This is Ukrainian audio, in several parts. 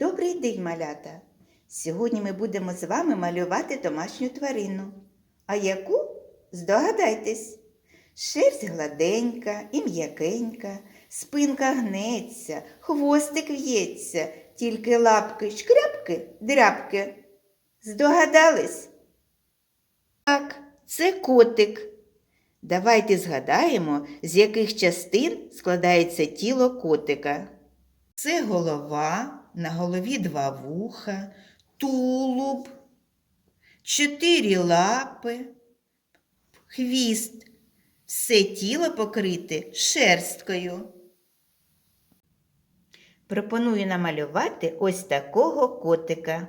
Добрий день, малята! Сьогодні ми будемо з вами малювати домашню тварину. А яку? Здогадайтесь. Шерсть гладенька і м'якенька, спинка гнеться, хвостик в'ється, тільки лапки шкряпки, дряпки. Здогадались? Так, це котик. Давайте згадаємо, з яких частин складається тіло котика. Це голова, на голові два вуха, тулуб, чотири лапи, хвіст. Все тіло покрите шерсткою. Пропоную намалювати ось такого котика.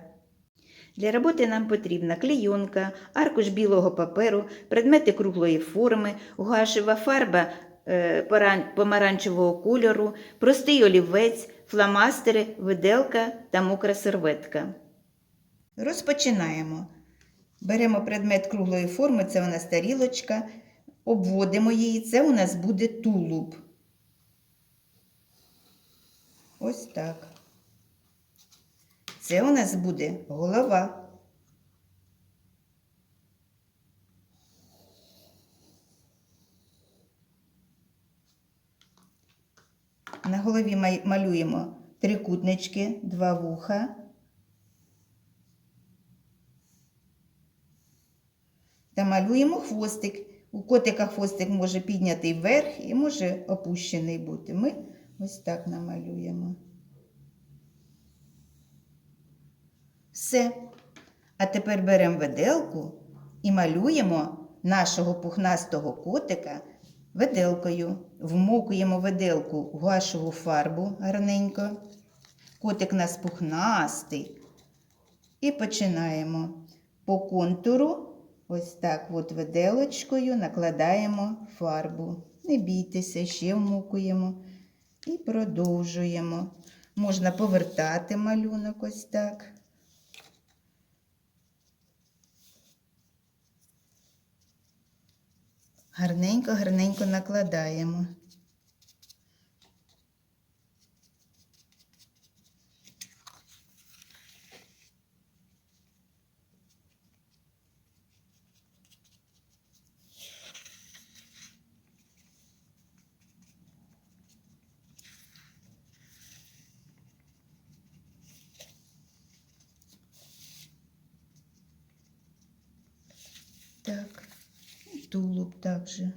Для роботи нам потрібна клейонка, аркуш білого паперу, предмети круглої форми, гуашева фарба е, помаранчевого кольору, простий олівець, фломастери, виделка та мокра серветка. Розпочинаємо. Беремо предмет круглої форми, це у нас тарілочка, обводимо її, це у нас буде тулуб. Ось так. Це у нас буде голова. На голові малюємо трикутнички, два вуха. Та малюємо хвостик. У котика хвостик може піднятий вверх і може опущений бути. Ми ось так намалюємо. Все. А тепер беремо виделку і малюємо нашого пухнастого котика виделкою. Вмокуємо виделку в гуашеву фарбу гарненько. Котик у нас пухнастий. І починаємо по контуру. Ось так от виделочкою накладаємо фарбу. Не бійтеся, ще вмокуємо і продовжуємо. Можна повертати малюнок ось так. Гарненько, гарненько накладаємо. Так, і тулуб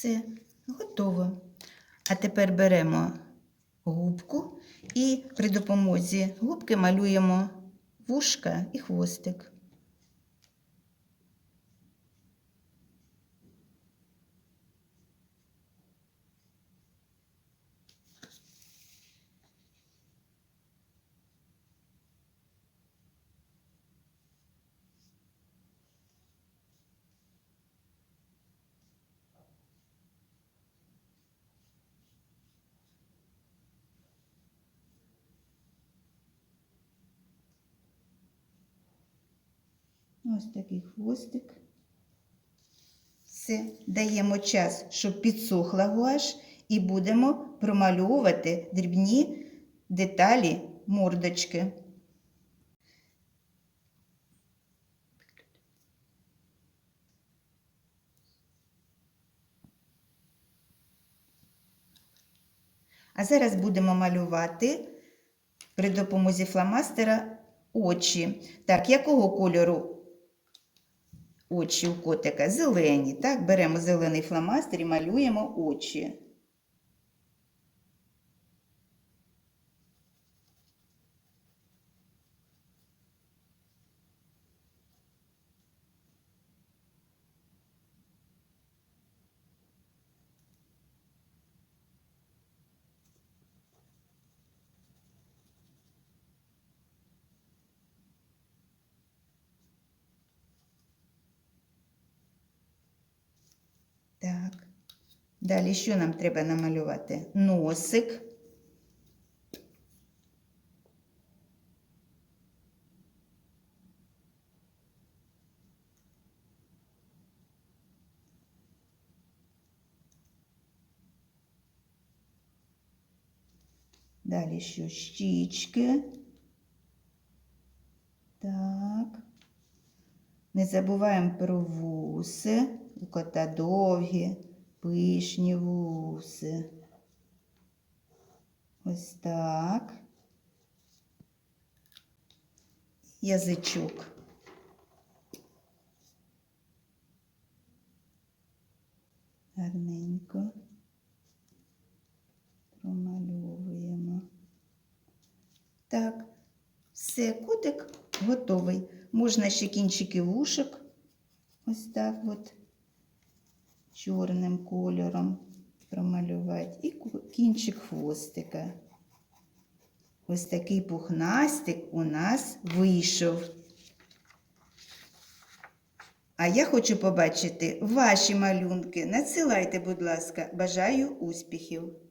Все, готово. А тепер беремо губку і при допомозі губки малюємо вушка і хвостик. Ось такий хвостик. Все, даємо час, щоб підсохла гуаш, і будемо промальовувати дрібні деталі мордочки. А зараз будемо малювати при допомозі фломастера очі. Так, якого кольору очі у котика? Зелені. Так, беремо зелений фломастер і малюємо очі. Так. Далі що нам треба намалювати? Носик. Далі що щічки. Так. Не забуваємо про вуси. У кота довгі, пишні вуси. Ось так. Язичок. Гарненько промальовуємо. Так, все, котик готовий. Можна ще кінчики вушок. Ось так от чорним кольором промалювати. І кінчик хвостика. Ось такий пухнастик у нас вийшов. А я хочу побачити ваші малюнки. Надсилайте, будь ласка, бажаю успіхів!